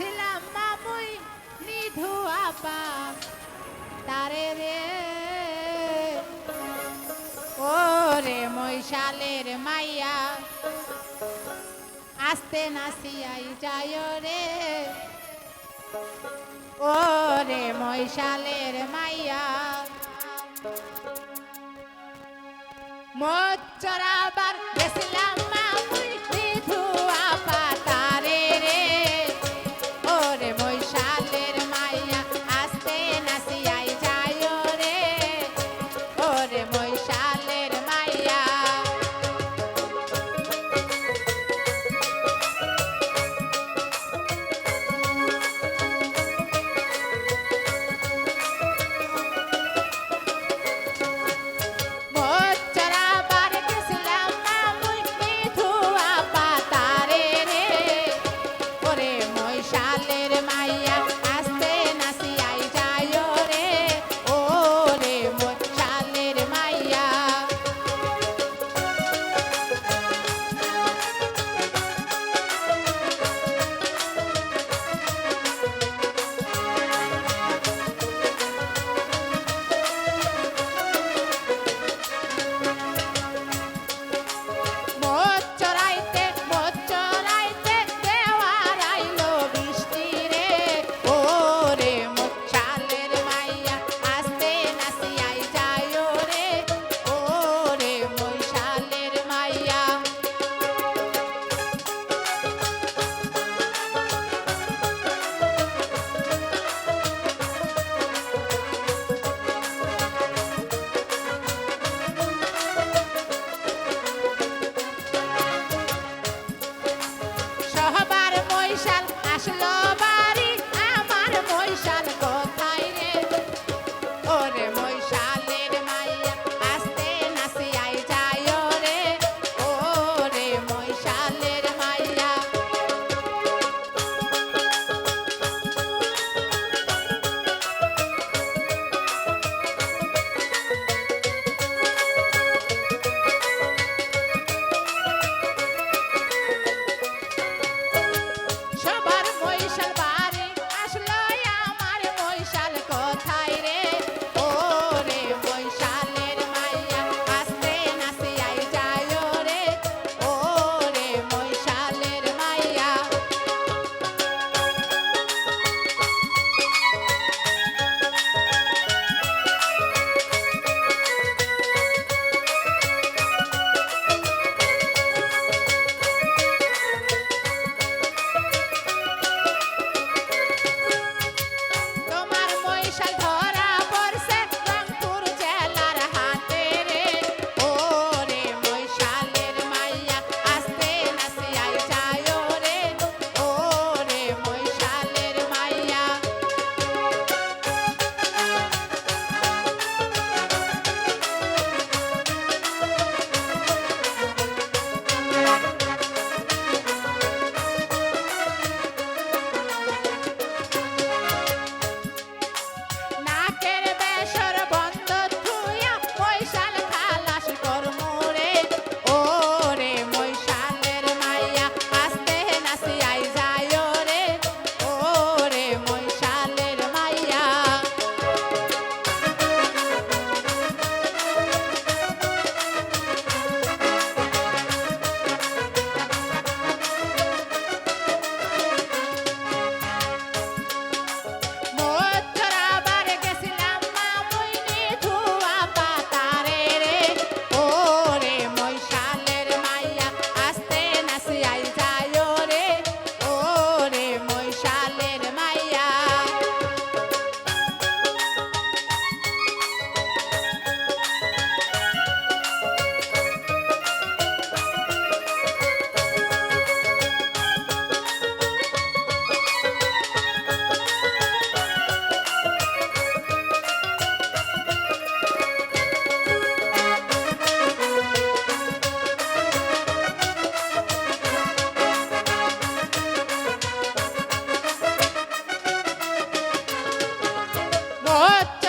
গেছিলাম মামুই নিধু আপা, তারে রে। ও রে মৈশালের মাইয়া, আস্তে নাসিয়াই যায় রে। ও রে মৈশালের মাইয়া মোচরাবার গেছিলাম What.